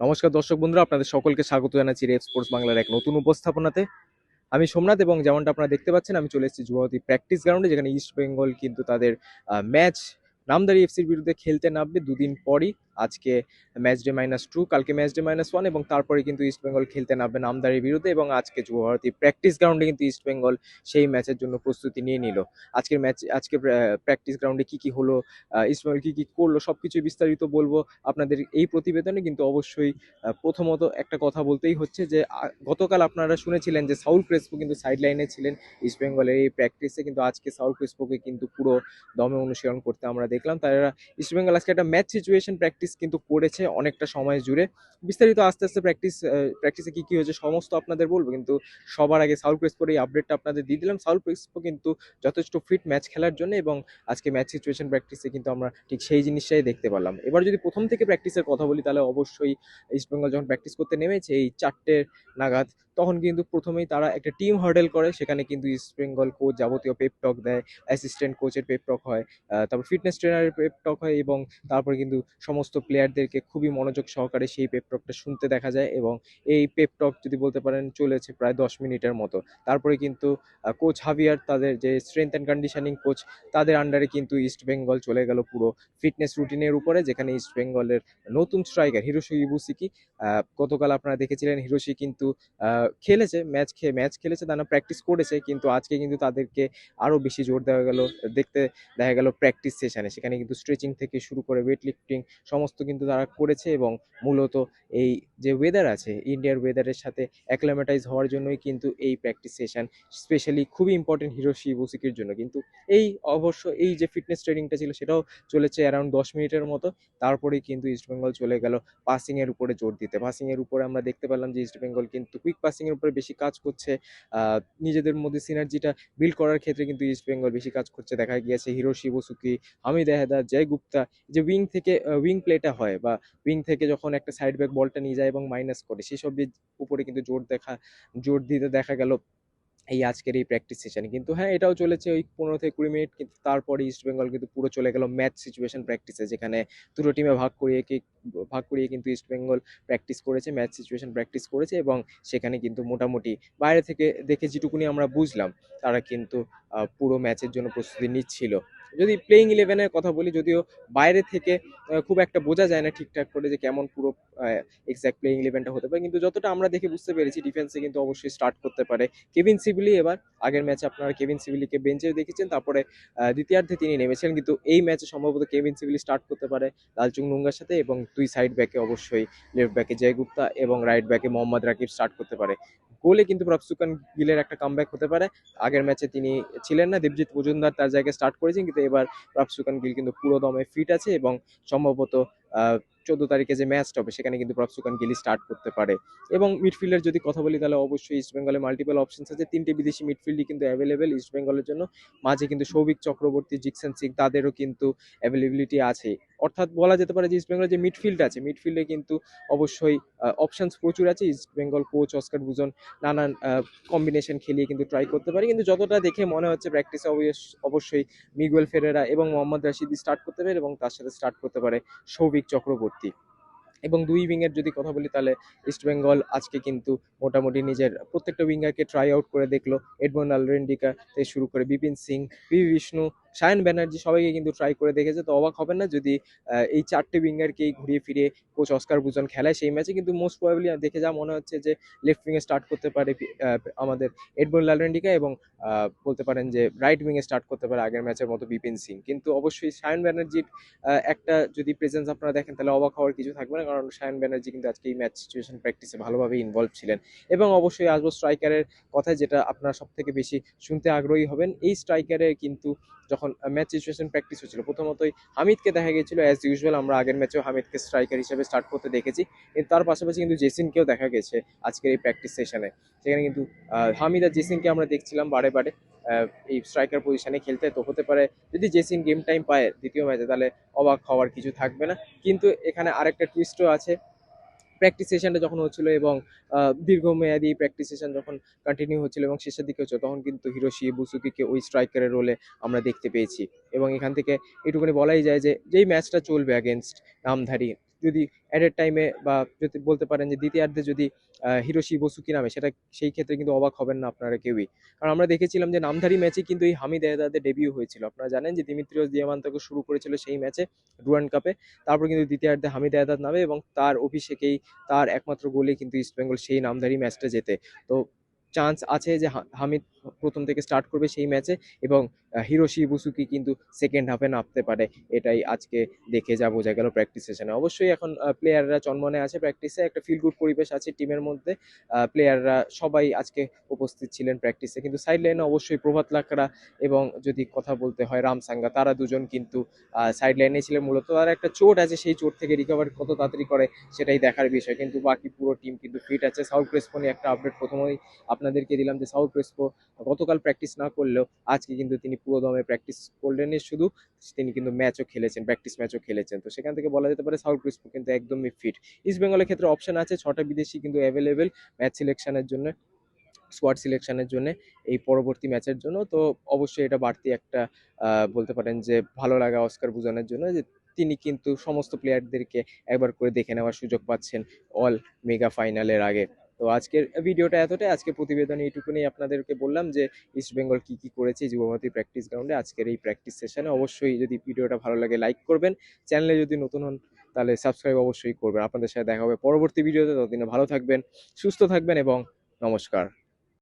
নমস্কার দর্শক বন্ধুরা, আপনাদের সকলকে স্বাগত জানাচ্ছি রেড স্পোর্টস বাংলার এক নতুন উপস্থাপনাতে। আমি সোমনাথ এবং যেমনটা আপনারা দেখতে পাচ্ছেন, আমি চলে এসেছি যুবতী প্র্যাকটিস গ্রাউন্ডে যেখানে ইস্ট বেঙ্গল কিন্তু তাদের ম্যাচ নামদারি এফসির বিরুদ্ধে খেলতে নামবে দুদিন পরই। আজকে ম্যাচ ডে মাইনাস টু কালকে ম্যাচ ডে মাইনাস ওয়ান এবং তারপরে কিন্তু ইস্ট বেঙ্গল খেলতে নামবে নামদারির বিরুদ্ধে এবং আজকে যুব ভারতী প্র্যাকটিস গ্রাউন্ডে কিন্তু ইস্ট বেঙ্গল সেই ম্যাচের জন্য প্রস্তুতি নিয়ে নিল। আজকের ম্যাচ আজকে প্র্যাকটিস গ্রাউন্ডে কি কি হলো ইস্ট বেঙ্গল কি কি করল সবকিছু বিস্তারিত বলব আপনাদের এই প্রতিবেদনে। কিন্তু অবশ্যই প্রথমত একটা কথা বলতেই হচ্ছে যে গতকাল আপনারা শুনেছিলেন যে সাউল ক্রেসপো কিন্তু সাইড লাইনে ছিলেন ইস্ট বেঙ্গলের এই প্র্যাকটিসে কিন্তু আজকে সাউল ক্রেসপোকে কিন্তু পুরো দমে অনুশীলন করতে আমরা দেখলাম। তারা ইস্ট বেঙ্গল আজকে একটা ম্যাচ সিচুয়েশন প্র্যাকটিস কিন্তু করেছে অনেকটা সময় জুড়ে। বিস্তারিত আস্তে আস্তে প্র্যাকটিস প্র্যাকটিসে কী কী হয়েছে সমস্ত আপনাদের বলব, কিন্তু সবার আগে সাউল ক্রেসপোর এই আপডেটটা আপনাদের দিয়ে দিলাম। সাউল ক্রেসপো কিন্তু যথেষ্ট ফিট ম্যাচ খেলার জন্য এবং আজকে ম্যাচ সিচুয়েশন প্র্যাকটিসে কিন্তু আমরা ঠিক সেই জিনিসটাই দেখতে পেলাম। এবার যদি প্রথম থেকে প্র্যাকটিসের কথা বলি, তাহলে অবশ্যই ইস্টবেঙ্গল যখন প্র্যাকটিস করতে নেমেছে, এই চারটে নাগাদ তখন কিন্তু প্রথমেই তারা একটা টিম হার্ডেল করে, সেখানে কিন্তু ইস্ট বেঙ্গল কোচ যাবতীয় পেপটক দেয় অ্যাসিস্ট্যান্ট কোচের পেপ টক হয় তারপর ফিটনেস ট্রেনারের পেপ টক হয় এবং তারপরে কিন্তু সমস্ত প্লেয়ারদেরকে খুবই মনোযোগ সহকারে সেই পেপ টকটা শুনতে দেখা যায় এবং এই পেপটক যদি বলতে পারেন চলেছে প্রায় দশ মিনিটের মতো। তারপরে কিন্তু কোচ হাভিয়ার তাদের যে স্ট্রেংথ অ্যান্ড কন্ডিশনিং কোচ তাদের আন্ডারে কিন্তু ইস্ট বেঙ্গল চলে গেল পুরো ফিটনেস রুটিনের উপরে, যেখানে ইস্ট বেঙ্গলের নতুন স্ট্রাইকার হিরোশি ইবুসিকি গতকাল আপনারা দেখেছিলেন হিরোশি কিন্তু খেলেছে, ম্যাচ খেয়ে, ম্যাচ খেলেছে, তারা প্র্যাকটিস করেছে, কিন্তু আজকে কিন্তু তাদেরকে আরও বেশি জোর দেওয়া গেল, দেখতে দেখা গেল প্র্যাকটিস সেশানে সেখানে কিন্তু স্ট্রেচিং থেকে শুরু করে ওয়েট লিফটিং সমস্ত কিন্তু তারা করেছে এবং মূলত এই যে ওয়েদার আছে ইন্ডিয়ার ওয়েদারের সাথে অ্যাক্লামেটাইজ হওয়ার জন্যই কিন্তু এই প্র্যাকটিস সেশন স্পেশালি খুবই ইম্পর্টেন্ট হিরোশি ইবুসিকির জন্য। কিন্তু এই অবশ্য এই যে ফিটনেস ট্রেনিংটা ছিল, সেটাও চলেছে অ্যারাউন্ড দশ মিনিটের মতো। তারপরেই কিন্তু ইস্টবেঙ্গল চলে গেল পাসিংয়ের উপরে জোর দিতে। পাসিংয়ের উপরে আমরা দেখতে পেলাম যে ইস্টবেঙ্গল কিন্তু কুইক পাসিংয়ের উপরে বেশি কাজ করছে। নিজেদের মধ্যে সিনার্জিটা বিল্ড করার ক্ষেত্রে কিন্তু ইস্ট বেঙ্গল বেশি কাজ করছে। দেখা গিয়েছে হিরো শিবসুকি হামিদ আহেদা জয় গুপ্তা যে উইং থেকে উইং প্লেটা হয় বা উইং থেকে যখন একটা সাইড ব্যাক বলটা নিয়ে যায় এবং মাইনাস করে, সেসব উপরে কিন্তু জোর দেখা, জোর দিতে দেখা গেল। এই আজকের এই প্র্যাকটিস সেশানে কিন্তু হ্যাঁ এটাও চলেছে ওই পনেরো থেকে কুড়ি মিনিট, কিন্তু তারপরে ইস্টবেঙ্গল কিন্তু পুরো চলে গেল ম্যাচ সিচুয়েশন প্র্যাকটিসে যেখানে দুটো টিমে ভাগ করিয়ে কি, ভাগ করিয়ে কিন্তু ইস্টবেঙ্গল প্র্যাকটিস করেছে ম্যাচ সিচুয়েশন প্র্যাকটিস করেছে এবং সেখানে কিন্তু মোটামুটি বাইরে থেকে দেখে যেটুকুনি আমরা বুঝলাম, তারা কিন্তু পুরো ম্যাচের জন্য প্রস্তুতি নিচ্ছিল। যদি প্লেইং ইলেভেনের কথা বলি, যদিও বাইরে থেকে খুব একটা বোঝা যায় না ঠিকঠাক করে যে কেমন পুরো এক্সাক্ট প্লেইং ইলেভেনটা হতে পারে। কিন্তু যতটা আমরা দেখে বুঝতে পেরেছি ডিফেন্সে কিন্তু অবশ্যই স্টার্ট করতে পারে। কেভিন সিভিলি এবার, আগের ম্যাচে আপনারা কেভিন সিভিলিকে বেঞ্চে দেখেছেন, তারপরে দ্বিতীয়ার্ধে তিনি নেমেছিলেন। কিন্তু এই ম্যাচে সম্ভবত কেভিন সিভিলি স্টার্ট করতে পারে লালচুং নুঙ্গার সাথে এবং দুই সাইড ব্যাকে অবশ্যই লেফট ব্যাকে জয় গুপ্তা এবং রাইট ব্যাকে মোহাম্মদ রাকিব স্টার্ট করতে পারে। গোলে কিন্তু প্রফসুকান গিলের একটা কামব্যাক হতে পারে। আগের ম্যাচে তিনি ছিলেন না, দেবজিৎ মজুমদার তার জায়গায় স্টার্ট করেছেন, কিন্তু এবার প্রফসুকান গিল কিন্তু পুরো দমে ফিট আছে এবং সম্ভবত চোদ্দ তারিখে যে ম্যাচটা হবে, সেখানে কিন্তু প্রফসুকান গিলি স্টার্ট করতে পারে। এবং মিডফিল্ডের যদি কথা বলি, তাহলে অবশ্যই ইস্ট বেঙ্গলে মাল্টিপল অপশনস আছে। তিনটে বিদেশি মিডফিল্ডই কিন্তু অ্যাভেলেবেল ইস্ট বেঙ্গলের জন্য। মাঝে কিন্তু সৌভিক চক্রবর্তী, জিকসেন সিং, তাদেরও কিন্তু অ্যাভেলেবিলিটি আছে। অর্থাৎ বলা যেতে পারে যে ইস্ট বেঙ্গলের যে মিডফিল্ড আছে মিডফিল্ডে কিন্তু অবশ্যই অপশনস প্রচুর আছে। ইস্ট বেঙ্গল কোচ অস্কার বুজন নানান কম্বিনেশন খেলিয়ে কিন্তু ট্রাই করতে পারে। কিন্তু যতটা দেখে মনে হচ্ছে প্র্যাকটিসে অবশ্যই মিগুয়েল ফেরেরা এবং মোহাম্মদ রাশিদি স্টার্ট করতে পারে এবং তার সাথে স্টার্ট করতে পারে সৌভিক। চক্রবর্তী। এবং দুই উইঙ্গের যদি কথা বলি তাহলে ইস্টবেঙ্গল আজকে কিন্তু মোটামুটি নিজের প্রত্যেকটা উইঙ্গারকে ট্রাই আউট করে দেখল। এডমন্ড আলরেন্ডিকা থেকে শুরু করে বিপিন সিং, পি বিষ্ণু সায়ন ব্যানার্জি সবাইকে কিন্তু ট্রাই করে দেখেছে, তো অবাক হবেন না যদি এই চারটে উইঙ্গারকেই ঘুরিয়ে ফিরে কোচ অস্কার বুজন খেলায় সেই ম্যাচে কিন্তু মোস্ট প্রবাবলি দেখে যা মনে হচ্ছে যে লেফট উইংয়ে স্টার্ট করতে পারে আমাদের এডমন্ড লালরেন্ডিকা এবং বলতে পারেন যে রাইট উইংয়ে স্টার্ট করতে পারে আগের ম্যাচের মতো বিপিন সিং। কিন্তু অবশ্যই সায়ন ব্যানার্জির একটা যদি প্রেজেন্স আপনারা দেখেন তাহলে অবাক হওয়ার কিছু থাকবে না, কারণ সায়ন ব্যানার্জি কিন্তু আজকে এই ম্যাচ সিচুয়েশন প্র্যাকটিসে ভালোভাবে ইনভলভ ছিলেন। এবং অবশ্যই আসব স্ট্রাইকারের কথা যেটা আপনারা সব থেকে বেশি শুনতে আগ্রহী হবেন, এই স্ট্রাইকারের কিন্তু যখন ম্যাচ সিচুয়েশন প্র্যাকটিস হচ্ছিল প্রথমতই হামিদকে দেখা গিয়েছিল অ্যাজ ইউজুয়াল আমরা আগের ম্যাচেও হামিদকে স্ট্রাইকার হিসেবে স্টার্ট করতে দেখেছি, কিন্তু তার পাশাপাশি কিন্তু জেসিনকেও দেখা গেছে আজকের এই প্র্যাকটিস সেশনে সেখানে কিন্তু হামিদ আর জেসিনকে আমরা দেখছিলাম বারে বারে এই স্ট্রাইকার পজিশনে খেলতে, তো হতে পারে যদি জেসিন গেম টাইম পায় দ্বিতীয় ম্যাচে তাহলে অবাক হওয়ার কিছু থাকবে না। কিন্তু এখানে আরেকটা টুইস্টও আছে প্র্যাকটিস সেশনটা যখন হচ্ছিল এবং দীর্ঘমেয়াদী প্র্যাকটিস সেশন যখন কন্টিনিউ হচ্ছিল এবং শেষের দিকে হচ্ছিল, তখন কিন্তু হিরোশি, বুসুকিকে ওই স্ট্রাইকারের রোলে আমরা দেখতে পেয়েছি। এবং এখান থেকে এটুকুনি বলাই যায় যে, যেই ম্যাচটা চলবে অ্যাগেনস্ট নামধারী যদি অ্যাট এ টাইমে বা যদি বলতে পারেন যে দ্বিতীয়ার্ধে যদি হিরোশি বসুকি নামে, সেটা সেই ক্ষেত্রে কিন্তু অবাক হবেন না আপনারা কেউই। কারণ আমরা দেখেছিলাম যে নামধারী ম্যাচে কিন্তু এই হামিদ এহদাদের ডেবিউ হয়েছিল। আপনারা জানেন যে দিমিত্রিয়স দিয়ামান্তকে শুরু করেছিল সেই ম্যাচে ডুরান কাপে তারপর কিন্তু দ্বিতীয়ার্ধে হামিদ এহদাদ নামে এবং তার অভিষেকেই তার একমাত্র গোলে কিন্তু ইস্টবেঙ্গল সেই নামধারী ম্যাচটা জেতে। তো চান্স আছে যে হামিদ প্রথম থেকে স্টার্ট করবে সেই ম্যাচে এবং হিরোশি বুসুকি কিন্তু সেকেন্ড হাফে নামতে পারে, এটাই আজকে দেখে যা বোঝা গেল প্র্যাকটিস সেশনে অবশ্যই এখন প্লেয়াররা চনমনে আছে প্র্যাকটিসে একটা ফিল গুড পরিবেশ আছে টিমের মধ্যে প্লেয়াররা সবাই আজকে উপস্থিত ছিলেন প্র্যাকটিসে কিন্তু সাইড লাইনে অবশ্যই প্রভাত লাকড়া এবং যদি কথা বলতে হয় রামসাঙ্গা তারা দুজন কিন্তু সাইড লাইনে ছিলেন মূলত। তার একটা চোট আছে, সেই চোট থেকে রিকভার কত তাড়াতাড়ি করে সেটাই দেখার বিষয়। কিন্তু বাকি পুরো টিম কিন্তু ফিট আছে। সাউথ ক্রেসপো নিয়ে একটা আপডেট প্রথমেই আপনাদেরকে দিলাম যে সাউথ ক্রেসপো গতকাল প্র্যাকটিস না করলেও আজকে কিন্তু তিনি পুরো দমে প্র্যাকটিস করলেন শুধু, তিনি কিন্তু ম্যাচও খেলেছেন প্র্যাকটিস ম্যাচও খেলেছেন। তো সেখান থেকে বলা যেতে পারে সাউথ ক্রিস্পো কিন্তু একদমই ফিট ইস্ট বেঙ্গলের ক্ষেত্রে অপশন আছে, ছটা বিদেশি কিন্তু অ্যাভেলেবেল ম্যাচ সিলেকশনের জন্য স্কোয়াড সিলেকশনের জন্য, এই পরবর্তী ম্যাচের জন্য। তো অবশ্যই এটা বাড়তি একটা বলতে পারেন যে ভালো লাগা অস্কার বোঝানোর জন্য যে তিনি কিন্তু সমস্ত প্লেয়ারদেরকে একবার করে দেখে নেওয়ার সুযোগ পাচ্ছেন অল মেগা ফাইনালের আগে। তো আজকের ভিডিওটা এতটাই। আজকে প্রতিবেদন এইটুকুনি আপনাদেরকে বললাম যে ইস্টবেঙ্গল কি কি করেছে যুবভারতী প্র্যাকটিস গ্রাউন্ডে আজকের এই প্র্যাকটিস সেশনে অবশ্যই যদি ভিডিওটা ভালো লাগে লাইক করবেন। চ্যানেলে যদি নতুন হন, তাহলে সাবস্ক্রাইব অবশ্যই করবেন। আপনাদের সাথে দেখা হবে পরবর্তী ভিডিওতে ততদিনে ভালো থাকবেন, সুস্থ থাকবেন এবং নমস্কার।